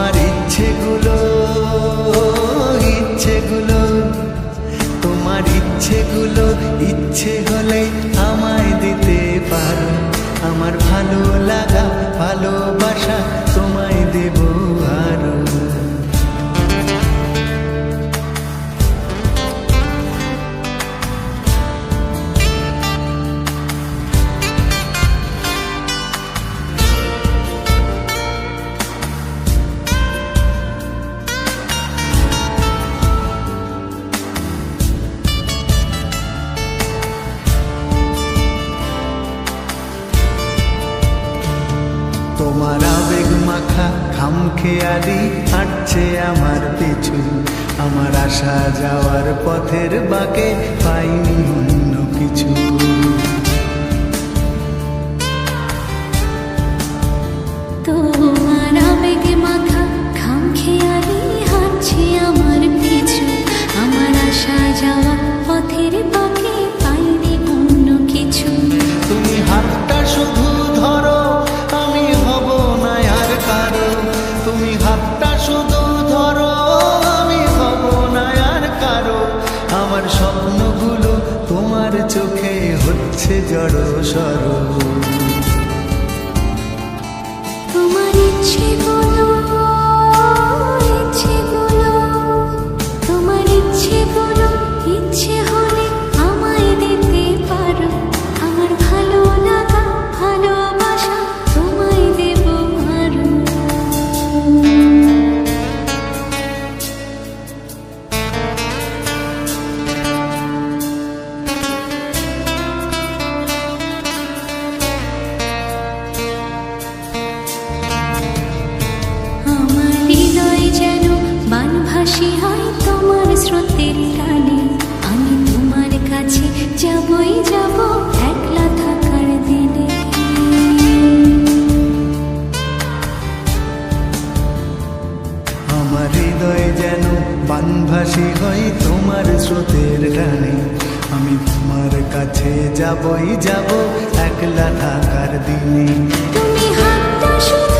তোমার ইচ্ছেগুলো ইচ্ছেগুলো তোমার ইচ্ছেগুলো ইচ্ছে হলে আমায় দিতে পারো। আমার ভালো মাখা খামখেয়ালি হাঁটছে আমার পিছু। আমার আসা যাওয়ার পথের বাকে পাইনি অন্য কিছু। স্বপ্নগুলো তোমার চোখে হচ্ছে জড় সরো। তোমার ইচ্ছেগুলো হৃদয় যেন বানভাসী হয় তোমার স্রোতের টানে। আমি তোমার কাছে যাবই, যাব একলা থাকার দিনে। তুমি হাতটা শুধু